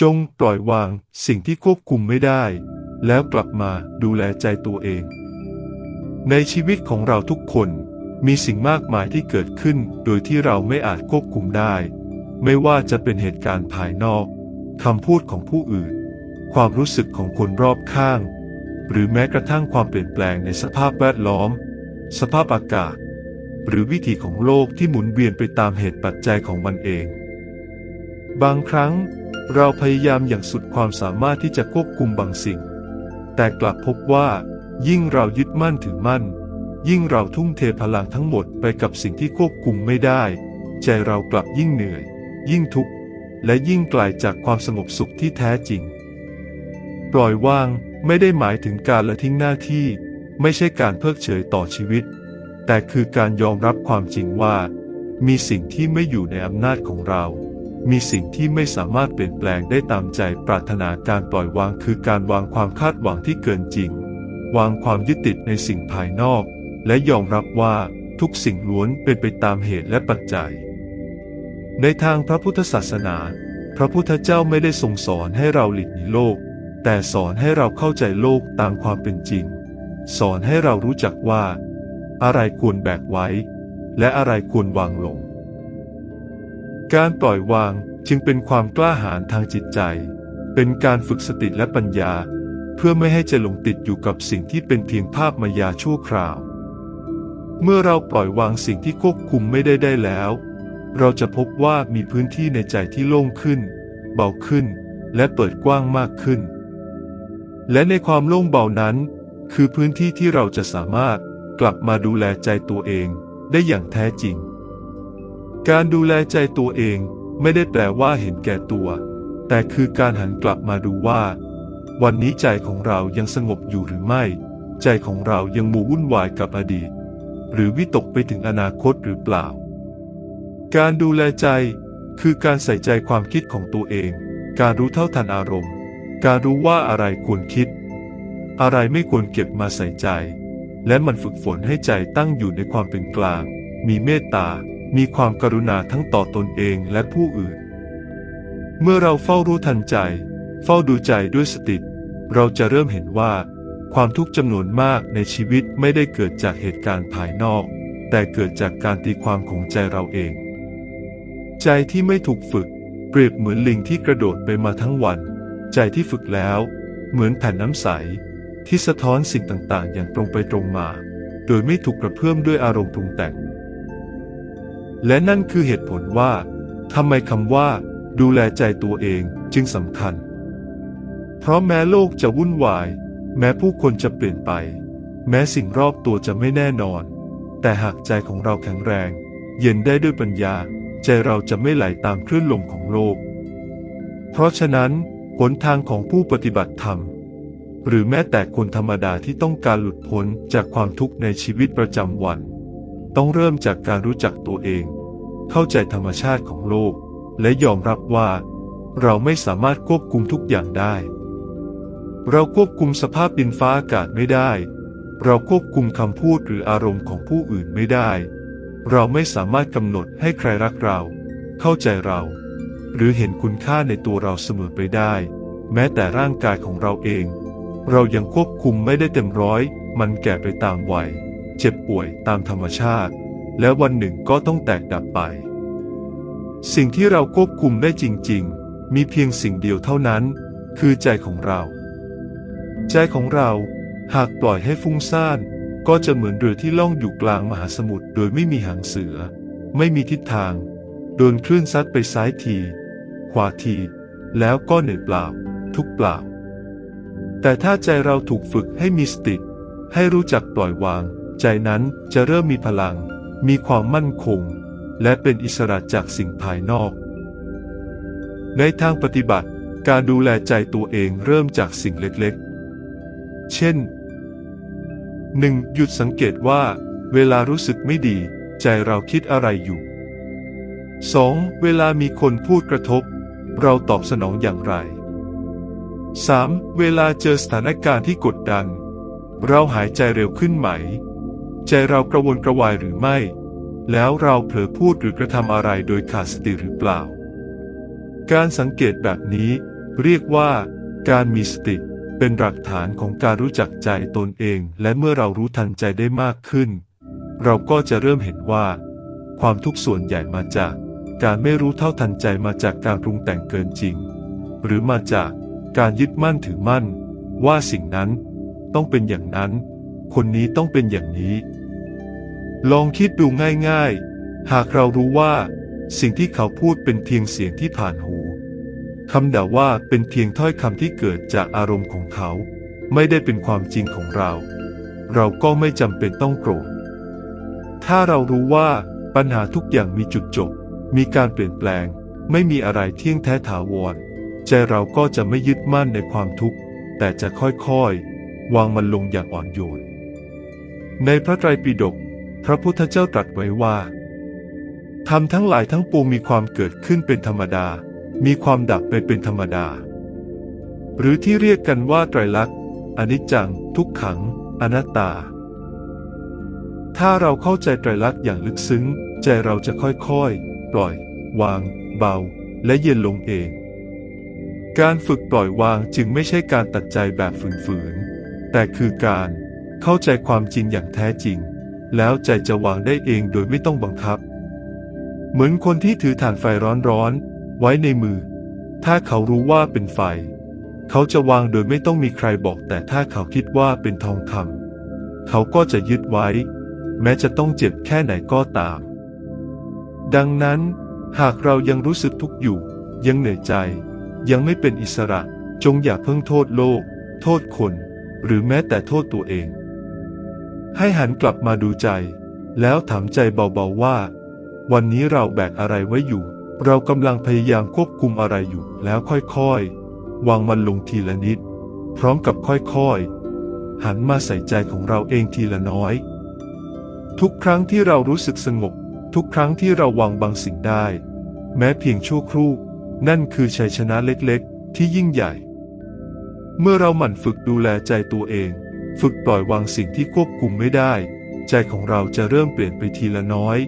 จงปล่อยวางสิ่งที่ควบคุมไม่ได้ แล้วกลับมาดูแลใจตัวเอง ในชีวิตของเราทุกคนมีสิ่งมากมายที่เกิดขึ้นโดยที่เราไม่อาจควบคุมได้ ไม่ว่าจะเป็นเหตุการณ์ภายนอกคำพูดของผู้อื่น ความรู้สึกของคนรอบข้าง หรือแม้กระทั่งความเปลี่ยนแปลงในสภาพแวดล้อม สภาพอากาศ หรือวิถีของโลกที่หมุนเวียนไปตามเหตุปัจจัยของมันเอง บางครั้ง เราพยายามอย่างสุดความสามารถที่จะควบคุมบางสิ่ง แต่กลับพบว่า ยิ่งเรายึดมั่นถือมั่น ยิ่งเราทุ่มเทพลังทั้งหมดไปกับสิ่งที่ควบคุมไม่ได้ ใจเรากลับยิ่งเหนื่อย ยิ่งทุกข์และยิ่งไกลาจากความสงบสุขที่แท้จริง ปล่อยวางไม่ได้หมายถึงการละทิ้งหน้าที่ ไม่ใช่การเพิกเฉยต่อชีวิต แต่คือการยอมรับความจริงว่า มีสิ่งที่ไม่อยู่ในอำนาจของเรา มีสิ่งที่ไม่สามารถเปลี่ยนแปลงได้ตามใจปรารถนาการปล่อยวางคือการวางความคาดหวังที่เกินจริง วางความยึดติดในสิ่งภายนอก และยอมรับว่าทุกสิ่งล้วนเป็นไปตามเหตุและปัจจัย ในทางพระพุทธศาสนา พระพุทธเจ้าไม่ได้ทรงสอนให้เราหลีกหนีโลก แต่สอนให้เราเข้าใจโลกตามความเป็นจริง สอนให้เรารู้จักว่า อะไรควรแบกไว้ และอะไรควรวางลง การปล่อยวางจึงเป็นความกล้าหาญทางจิตใจ เป็นการฝึกสติและปัญญา เพื่อไม่ให้ใจหลงติดอยู่กับสิ่งที่เป็นเพียงภาพมายาชั่วคราว เมื่อเราปล่อยวางสิ่งที่ควบคุมไม่ได้ได้แล้ว เราจะพบว่ามีพื้นที่ในใจที่โล่งขึ้น เบาขึ้น และเปิดกว้างมากขึ้น และในความโล่งเบานั้น คือพื้นที่ที่เราจะสามารถกลับมาดูแลใจตัวเองได้อย่างแท้จริง การดูแลใจตัวเองไม่ได้แปลว่าเห็นแก่ตัว แต่คือการหันกลับมาดูว่า วันนี้ใจของเรายังสงบอยู่หรือไม่ ใจของเรายังมูวุ่นวายกับอดีต หรือวิตกไปถึงอนาคตหรือเปล่า การดูแลใจคือการใส่ใจความคิดของตัวเอง การรู้เท่าทันอารมณ์ การรู้ว่าอะไรควรคิด อะไรไม่ควรเก็บมาใส่ใจ และมันฝึกฝนให้ใจตั้งอยู่ในความเป็นกลาง มีเมตตา มีความกรุณาทั้งต่อตนเองและผู้อื่น เมื่อเราเฝ้ารู้ทันใจ เฝ้าดูใจด้วยสติ เราจะเริ่มเห็นว่า ความทุกข์จำนวนมากในชีวิตไม่ได้เกิดจากเหตุการณ์ภายนอก แต่เกิดจากการตีความของใจเราเอง ใจที่ไม่ถูกฝึก เปรียบเหมือนลิงที่กระโดดไปมาทั้งวัน ใจที่ฝึกแล้ว เหมือนแผ่นน้ำใส ที่สะท้อนสิ่งต่างๆ อย่างตรงไปตรงมา โดยไม่ถูกกระเพื่อมด้วยอารมณ์ปรุงแต่ง และนั่นคือเหตุผลว่าทำไมคำว่า ดูแลใจตัวเองจึงสำคัญ เพราะแม้โลกจะวุ่นวาย แม้ผู้คนจะเปลี่ยนไป แม้สิ่งรอบตัวจะไม่แน่นอน แต่หากใจของเราแข็งแรง เย็นได้ด้วยปัญญา ใจเราจะไม่ไหลาตามคลื่นลมของโลก เพราะฉะนั้นหนทางของผู้ปฏิบัติธรรม หรือแม้แต่คนธรรมดาที่ต้องการหลุดพ้นจากความทุกข์ในชีวิตประจำวัน ต้องเริ่มจากการรู้จักตัวเอง เข้าใจธรรมชาติของโลก และยอมรับว่า เราไม่สามารถควบคุมทุกอย่างได้ เราควบคุมสภาพดินฟ้าอากาศไม่ได้ เราควบคุมคำพูดหรืออารมณ์ของผู้อื่นไม่ได้ เราไม่สามารถกำหนดให้ใครรักเรา เข้าใจเรา หรือเห็นคุณค่าในตัวเราเสมอไปได้ แม้แต่ร่างกายของเราเอง เรายังควบคุมไม่ได้เต็มร้อย มันแก่ไปตามวัย เจ็บป่วยตามธรรมชาติ และวันหนึ่งก็ต้องแตกดับไป สิ่งที่เราควบคุมได้จริง ๆ มีเพียงสิ่งเดียวเท่านั้น คือใจของเรา ใจของเราหากปล่อยให้ฟุ้งซ่าน ก็จะเหมือนเรือที่ล่องอยู่กลางมหาสมุทรโดยไม่มีหางเสือ ไม่มีทิศทาง โดนคลื่นซัดไปซ้ายทีขวาที แล้วก็เหนื่อยเปล่า ทุกเปล่า แต่ถ้าใจเราถูกฝึกให้มีสติ ให้รู้จักปล่อยวาง ใจนั้นจะเริ่มมีพลัง มีความมั่นคง และเป็นอิสระจากสิ่งภายนอก ในทางปฏิบัติ การดูแลใจตัวเองเริ่มจากสิ่งเล็กๆ เช่น 1. หยุดสังเกตว่า เวลารู้สึกไม่ดี ใจเราคิดอะไรอยู่ 2. เวลามีคนพูดกระทบ เราตอบสนองอย่างไร 3. เวลาเจอสถานการณ์ที่กดดัน เราหายใจเร็วขึ้นไหม ใจเรากระวนกระวายหรือไม่ แล้วเราเผลอพูดหรือกระทำอะไรโดยขาดสติหรือเปล่า การสังเกตแบบนี้ เรียกว่าการมีสติเป็นหลักฐานของการรู้จักใจตนเอง และเมื่อเรารู้ทันใจได้มากขึ้น เราก็จะเริ่มเห็นว่า ความทุกข์ส่วนใหญ่มาจาก การไม่รู้เท่าทันใจมาจากการปรุงแต่งเกินจริง หรือมาจากการยึดมั่นถือมั่น ว่าสิ่งนั้น ต้องเป็นอย่างนั้น คนนี้ต้องเป็นอย่างนี้ ลองคิดดูง่ายๆ หากเรารู้ว่า สิ่งที่เขาพูดเป็นเพียงเสียงที่ผ่านหูคำด่าว่าเป็นเพียงถ้อยคำที่เกิดจากอารมณ์ของเขา ไม่ได้เป็นความจริงของเรา เราก็ไม่จำเป็นต้องโกรธ ถ้าเรารู้ว่าปัญหาทุกอย่างมีจุดจบ มีการเปลี่ยนแปลง ไม่มีอะไรเที่ยงแท้ถาวร ใจเราก็จะไม่ยึดมั่นในความทุกข์ แต่จะค่อยๆ วางมันลงอย่างอ่อนโยน ในพระไตรปิฎก พระพุทธเจ้าตรัสไว้ว่าทำทั้งหลายทั้งปวงมีความเกิดขึ้นเป็นธรรมดา มีความดับไปเป็นธรรมดา หรือที่เรียกกันว่าไตรลักษณ์อนิจจัง ทุกขัง อนัตตา ถ้าเราเข้าใจไตรลักษณ์อย่างลึกซึ้ง ใจเราจะค่อยๆ ปล่อย วาง เบา และเย็นลงเอง การฝึกปล่อยวางจึงไม่ใช่การตัดใจแบบฝืนๆ แต่คือการเข้าใจความจริงอย่างแท้จริง แล้วใจจะวางได้เองโดยไม่ต้องบังคับ เหมือนคนที่ถือถ่านไฟร้อนๆ ไว้ในมือ ถ้าเขารู้ว่าเป็นไฟ เขาจะวางโดยไม่ต้องมีใครบอกแต่ถ้าเขาคิดว่าเป็นทองคำเขาก็จะยึดไว้ แม้จะต้องเจ็บแค่ไหนก็ตาม ดังนั้น หากเรายังรู้สึกทุกข์อยู่ ยังเหนื่อยใจ ยังไม่เป็นอิสระ จงอย่าเพิ่งโทษโลก โทษคน หรือแม้แต่โทษตัวเอง ให้หันกลับมาดูใจ แล้วถามใจเบาๆว่า วันนี้เราแบกอะไรไว้อยู่ เรากำลังพยายามควบคุมอะไรอยู่ แล้วค่อยๆ วางมันลงทีละนิด พร้อมกับค่อยๆ หันมาใส่ใจของเราเองทีละน้อย ทุกครั้งที่เรารู้สึกสงบ ทุกครั้งที่เราวางบางสิ่งได้ แม้เพียงชั่วครู่ นั่นคือชัยชนะเล็กๆ ที่ยิ่งใหญ่ เมื่อเราหมั่นฝึกดูแลใจตัวเอง ฝึกปล่อยวางสิ่งที่ควบคุมไม่ได้ ใจของเราจะเริ่มเปลี่ยนไปทีละน้อย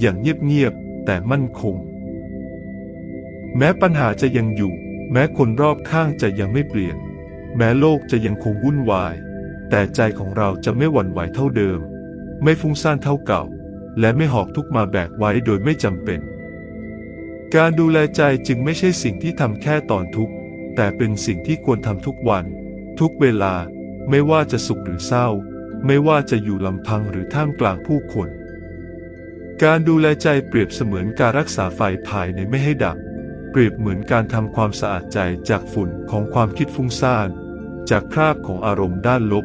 อย่างเงียบๆแต่มั่นคง แม้ปัญหาจะยังอยู่ แม้คนรอบข้างจะยังไม่เปลี่ยน แม้โลกจะยังคงวุ่นวาย แต่ใจของเราจะไม่หวั่นไหวเท่าเดิม ไม่ฟุ้งซ่านเท่าเก่า และไม่หอบทุกมาแบกไว้โดยไม่จำเป็น การดูแลใจจึงไม่ใช่สิ่งที่ทำแค่ตอนทุกข์แต่เป็นสิ่งที่ควรทำทุกวัน ทุกเวลา ไม่ว่าจะสุขหรือเศร้า ไม่ว่าจะอยู่ลำพังหรือท่ามกลางผู้คน การดูแลใจเปรียบเสมือนการรักษาไฟภายในไม่ให้ดับ เปรียบเหมือนการทำความสะอาดใจจากฝุ่นของความคิดฟุ้งซ่าน จากคราบของอารมณ์ด้านลบ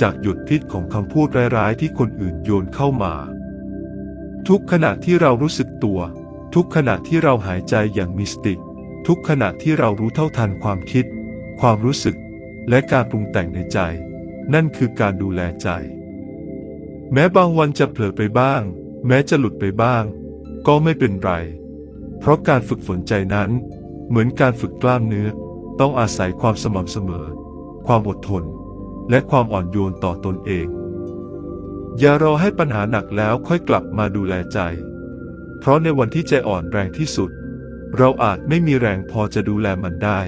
จากหยดพิษของคำพูดร้ายๆที่คนอื่นโยนเข้ามา ทุกขณะที่เรารู้สึกตัว ทุกขณะที่เราหายใจอย่างมีสติ ทุกขณะที่เรารู้เท่าทันความคิด ความรู้สึก และการปรุงแต่งในใจ นั่นคือการดูแลใจ แม้บางวันจะเผลอไปบ้าง แม้จะหลุดไปบ้าง ก็ไม่เป็นไร เพราะการฝึกฝนใจนั้น เหมือนการฝึกกล้ามเนื้อ ต้องอาศัยความสม่ำเสมอ ความอดทน และความอ่อนโยนต่อตนเอง อย่ารอให้ปัญหาหนักแล้วค่อยกลับมาดูแลใจ เพราะในวันที่ใจอ่อนแรงที่สุด เราอาจไม่มีแรงพอจะดูแลมันได้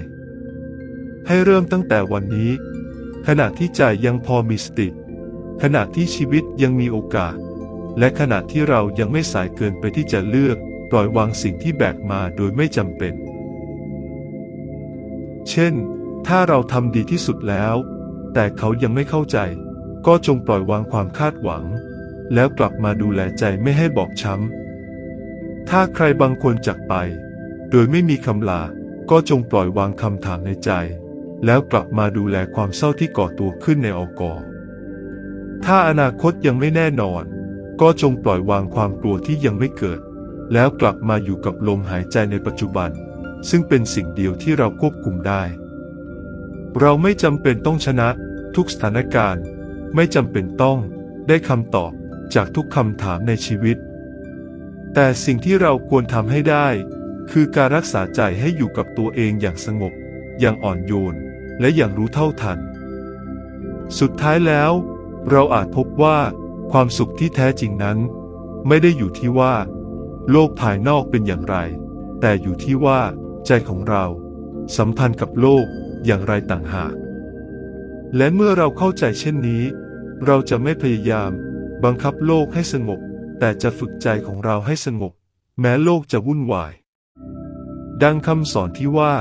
ให้เริ่มตั้งแต่วันนี้ ขณะที่ใจยังพอมีสติ ขณะที่ชีวิตยังมีโอกาส และขณะที่เรายังไม่สายเกินไปที่จะเลือกปล่อยวางสิ่งที่แบกมาโดยไม่จำเป็น เช่น ถ้าเราทำดีที่สุดแล้ว แต่เขายังไม่เข้าใจ ก็จงปล่อยวางความคาดหวัง แล้วกลับมาดูแลใจไม่ให้บอบช้ำ ถ้าใครบางคนจากไป โดยไม่มีคำลา ก็จงปล่อยวางคำถามในใจ แล้วกลับมาดูแลความเศร้าที่ก่อตัวขึ้นในอกอถ้าอนาคตยังไม่แน่นอน ก็จงปล่อยวางความกลัวที่ยังไม่เกิด แล้วกลับมาอยู่กับลมหายใจในปัจจุบัน ซึ่งเป็นสิ่งเดียวที่เราควบคุมได้ เราไม่จำเป็นต้องชนะ ทุกสถานการณ์ ไม่จำเป็นต้อง ได้คำตอบจากทุกคำถามในชีวิต แต่สิ่งที่เราควรทำให้ได้ คือการรักษาใจให้อยู่กับตัวเองอย่างสงบ อย่างอ่อนโยน และอย่างรู้เท่าทัน สุดท้ายแล้ว เราอาจพบว่า ความสุขที่แท้จริงนั้น ไม่ได้อยู่ที่ว่า โลกภายนอกเป็นอย่างไร แต่อยู่ที่ว่า ใจของเรา สัมพันธ์กับโลกอย่างไรต่างหาก และเมื่อเราเข้าใจเช่นนี้ เราจะไม่พยายาม บังคับโลกให้สงบ แต่จะฝึกใจของเราให้สงบ แม้โลกจะวุ่นวาย ดังคำสอนที่ว่า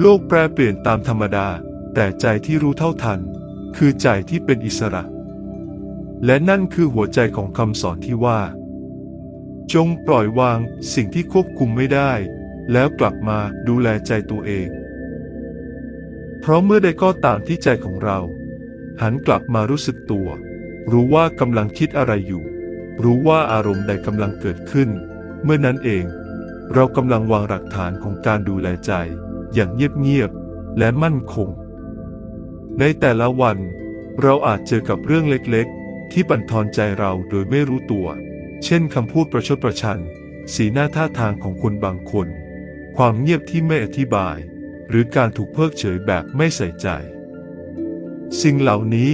โลกแปรเปลี่ยนตามธรรมดา แต่ใจที่รู้เท่าทัน คือใจที่เป็นอิสระ และนั่นคือหัวใจของคำสอนที่ว่า จงปล่อยวางสิ่งที่ควบคุมไม่ได้ แล้วกลับมาดูแลใจตัวเอง เพราะเมื่อใดก็ตามที่ใจของเรา หันกลับมารู้สึกตัว รู้ว่ากำลังคิดอะไรอยู่ รู้ว่าอารมณ์ใดกำลังเกิดขึ้น เมื่อนั้นเอง เรากำลังวางหลักฐานของการดูแลใจ อย่างเงียบๆ และมั่นคง ในแต่ละวัน เราอาจเจอกับเรื่องเล็กๆ ที่บั่นทอนใจเราโดยไม่รู้ตัว เช่นคำพูดประชดประชัน สีหน้าท่าทางของคนบางคน ความเงียบที่ไม่อธิบาย หรือการถูกเพิกเฉยแบบไม่ใส่ใจ สิ่งเหล่านี้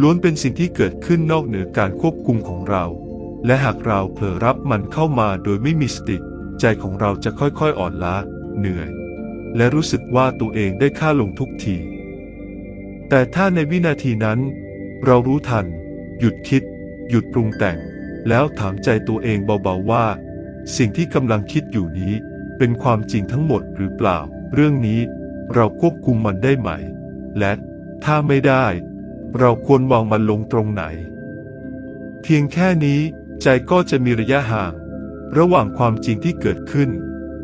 ล้วนเป็นสิ่งที่เกิดขึ้นนอกเหนือการควบคุมของเรา และหากเราเผลอรับมันเข้ามาโดยไม่มีสติ ใจของเราจะค่อยๆอ่อนล้า เหนื่อย และรู้สึกว่าตัวเองได้ค่าลงทุกที แต่ถ้าในวินาทีนั้น เรารู้ทัน หยุดคิด หยุดปรุงแต่ง แล้วถามใจตัวเองเบาๆว่า สิ่งที่กำลังคิดอยู่นี้ เป็นความจริงทั้งหมดหรือเปล่า เรื่องนี้เราควบคุมมันได้ไหม และถ้าไม่ได้ เราควรวางมันลงตรงไหน เพียงแค่นี้ใจก็จะมีระยะห่าง ระหว่างความจริงที่เกิดขึ้น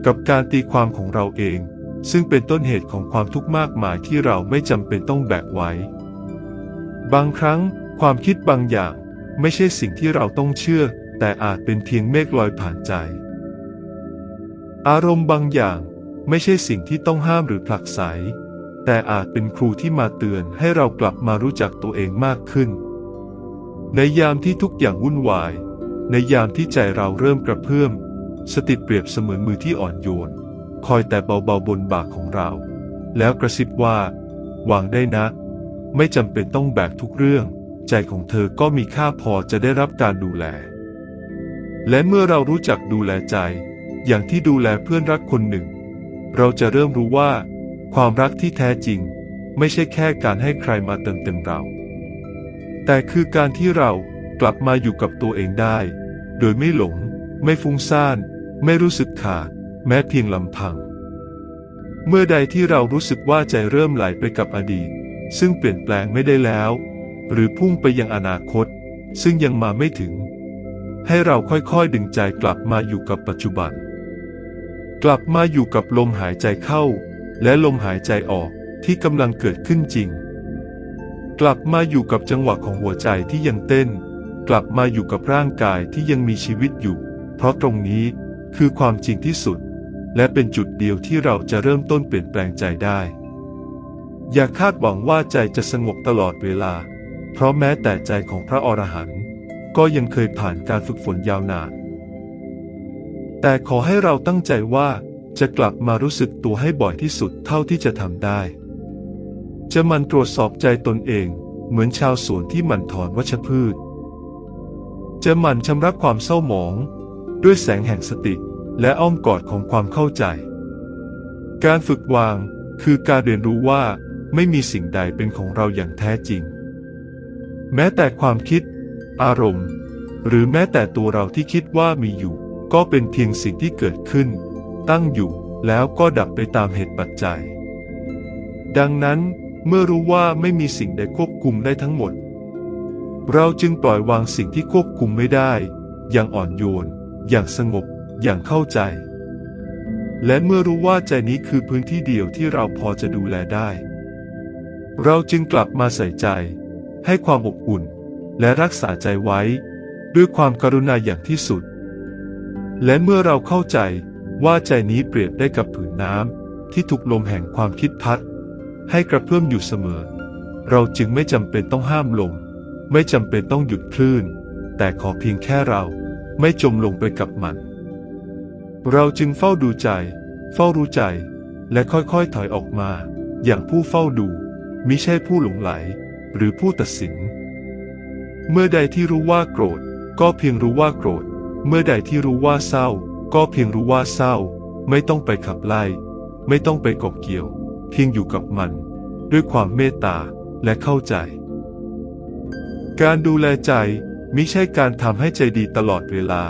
กับการตีความของเราเอง ซึ่งเป็นต้นเหตุของความทุกข์มากมายที่เราไม่จำเป็นต้องแบกไว้ บางครั้งความคิดบางอย่างไม่ใช่สิ่งที่เราต้องเชื่อ แต่อาจเป็นเพียงเมฆลอยผ่านใจ อารมณ์บางอย่างไม่ใช่สิ่งที่ต้องห้ามหรือผลักไส แต่อาจเป็นครูที่มาเตือนให้เรากลับมารู้จักตัวเองมากขึ้น ในยามที่ทุกอย่างวุ่นวาย ในยามที่ใจเราเริ่มกระเพื่อม สติเปรียบเสมือนมือที่อ่อนโยน คอยแต่เบาๆบนบ่าของเรา แล้วกระซิบว่า วางได้นะ ไม่จำเป็นต้องแบกทุกเรื่อง ใจของเธอก็มีค่าพอจะได้รับการดูแล และเมื่อเรารู้จักดูแลใจ อย่างที่ดูแลเพื่อนรักคนหนึ่ง เราจะเริ่มรู้ว่า ความรักที่แท้จริง ไม่ใช่แค่การให้ใครมาเติมเต็มเรา แต่คือการที่เรากลับมาอยู่กับตัวเองได้ โดยไม่หลง ไม่ฟุ้งซ่าน ไม่รู้สึกขาด แม้เพียงลำพัง เมื่อใดที่เรารู้สึกว่าใจเริ่มไหลไปกับอดีต ซึ่งเปลี่ยนแปลงไม่ได้แล้ว หรือพุ่งไปยังอนาคต ซึ่งยังมาไม่ถึง ให้เราค่อยๆดึงใจกลับมาอยู่กับปัจจุบัน กลับมาอยู่กับลมหายใจเข้า และลมหายใจออกที่กำลังเกิดขึ้นจริง กลับมาอยู่กับจังหวะของหัวใจที่ยังเต้น กลับมาอยู่กับร่างกายที่ยังมีชีวิตอยู่ เพราะตรงนี้คือความจริงที่สุด และเป็นจุดเดียวที่เราจะเริ่มต้นเปลี่ยนแปลงใจได้ อย่าคาดหวังว่าใจจะสงบตลอดเวลา เพราะแม้แต่ใจของพระอรหันต์ก็ยังเคยผ่านการฝึกฝนยาวนาน แต่ขอให้เราตั้งใจว่าจะกลับมารู้สึกตัวให้บ่อยที่สุดเท่าที่จะทำได้ จะมันตรวจสอบใจตนเอง เหมือนชาวสวนที่มันถอนวัชพืช จะมันชำระความเศร้าหมอง ด้วยแสงแห่งสติ และอ้อมกอดของความเข้าใจ การฝึกวางคือการเรียนรู้ว่าไม่มีสิ่งใดเป็นของเราอย่างแท้จริง แม้แต่ความคิด อารมณ์ หรือแม้แต่ตัวเราที่คิดว่ามีอยู่ ก็เป็นเพียงสิ่งที่เกิดขึ้น ตั้งอยู่แล้วก็ดับไปตามเหตุปัจจัย ดังนั้นเมื่อรู้ว่าไม่มีสิ่งใดควบคุมได้ทั้งหมด เราจึงปล่อยวางสิ่งที่ควบคุมไม่ได้ อย่างอ่อนโยน อย่างสงบ อย่างเข้าใจ และเมื่อรู้ว่าใจนี้คือพื้นที่เดียวที่เราพอจะดูแลได้ เราจึงกลับมาใส่ใจ ให้ความอบอุ่น และรักษาใจไว้ ด้วยความกรุณาอย่างที่สุด และเมื่อเราเข้าใจว่าใจนี้เปรียบได้กับผืนน้ำที่ถูกลมแห่งความคิดพัด ให้กระเพื่อมอยู่เสมอ เราจึงไม่จำเป็นต้องห้ามลม ไม่จำเป็นต้องหยุดคลื่น แต่ขอเพียงแค่เราไม่จมลงไปกับมัน เราจึงเฝ้าดูใจ เฝ้ารู้ใจ และค่อยๆถอยออกมา อย่างผู้เฝ้าดูมิใช่ผู้หลงไหล หรือผู้ตัดสิน เมื่อใดที่รู้ว่าโกรธ ก็เพียงรู้ว่าโกรธ เมื่อใดที่รู้ว่าเศร้า ก็เพียงรู้ว่าเศร้า ไม่ต้องไปขับไล่ ไม่ต้องไปกาะเกี่ยว เพียงอยู่กับมัน ด้วยความเมตตาและเข้าใจ การดูแลใจมิใช่การทำให้ใจดีตลอดเวลา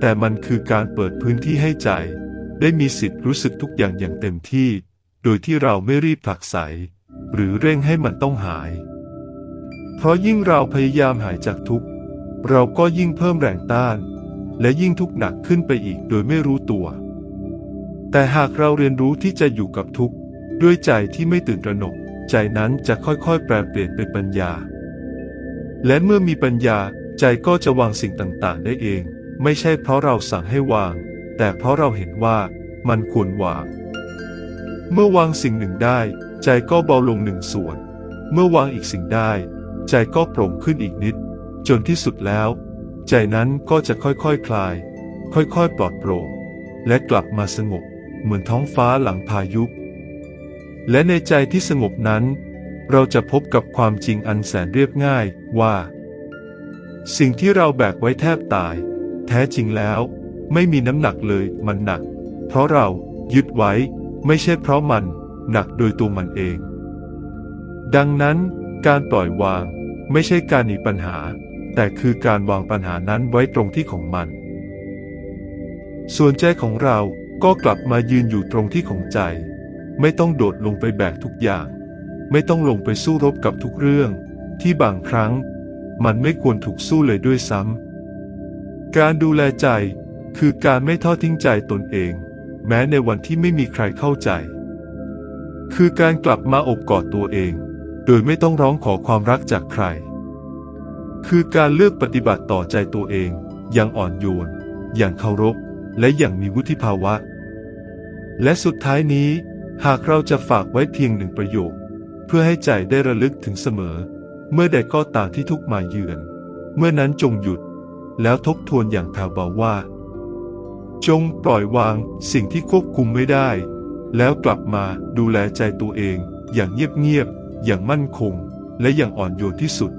แต่มันคือการเปิดพื้นที่ให้ใจ ได้มีสิทธิ์รู้สึกทุกอย่างอย่างเต็มที่ โดยที่เราไม่รีบผลักไส หรือเร่งให้มันต้องหาย เพราะยิ่งเราพยายามหายจากทุกข์เราก็ยิ่งเพิ่มแรงต้าน และยิ่งทุกข์หนักขึ้นไปอีกโดยไม่รู้ตัว แต่หากเราเรียนรู้ที่จะอยู่กับทุกข์ด้วยใจที่ไม่ตื่นตระหนก ใจนั้นจะค่อยๆ แปลเปลี่ยนเป็นปัญญา และเมื่อมีปัญญาใจก็จะวางสิ่งต่างๆ ได้เอง ไม่ใช่เพราะเราสั่งให้วาง แต่เพราะเราเห็นว่ามันควรวาง เมื่อวางสิ่งหนึ่งได้ ใจก็เบาลงหนึ่งส่วน เมื่อวางอีกสิ่งได้ ใจก็โปร่งขึ้นอีกนิด จนที่สุดแล้ว ใจนั้นก็จะค่อยๆคคลาย ค่อยๆ ปลอดโปร่ง และกลับมาสงบ เหมือนท้องฟ้าหลังพายุ และในใจที่สงบนั้น เราจะพบกับความจริงอันแสนเรียบง่ายว่า สิ่งที่เราแบกไว้แทบตาย แท้จริงแล้ว ไม่มีน้ำหนักเลยมันหนัก เพราะเรายึดไว้ไม่ใช่เพราะมันหนักโดยตัวมันเอง ดังนั้นการปล่อยวางไม่ใช่การหนีปัญหา แต่คือการวางปัญหานั้นไว้ตรงที่ของมัน ส่วนใจของเราก็กลับมายืนอยู่ตรงที่ของใจ ไม่ต้องโดดลงไปแบกทุกอย่าง ไม่ต้องลงไปสู้รบกับทุกเรื่อง ที่บางครั้ง มันไม่ควรถูกสู้เลยด้วยซ้ำ การดูแลใจ คือการไม่ทอดทิ้งใจตนเอง แม้ในวันที่ไม่มีใครเข้าใจ คือการกลับมาอบกอดตัวเอง โดยไม่ต้องร้องขอความรักจากใคร คือการเลือกปฏิบัติต่อใจตัวเอง อย่างอ่อนโยน อย่างเคารพ และอย่างมีวุฒิภาวะ และสุดท้ายนี้ หากเราจะฝากไว้เพียงหนึ่งประโยค เพื่อให้ใจได้ระลึกถึงเสมอ เมื่อใดก็ตามที่ทุกมาเยือน เมื่อนั้นจงหยุด แล้วทบทวนอย่างแผ่วเบาว่า จงปล่อยวางสิ่งที่ควบคุมไม่ได้ แล้วกลับมาดูแลใจตัวเอง อย่างเงียบๆอย่างมั่นคง และอย่างอ่อนโยนที่สุด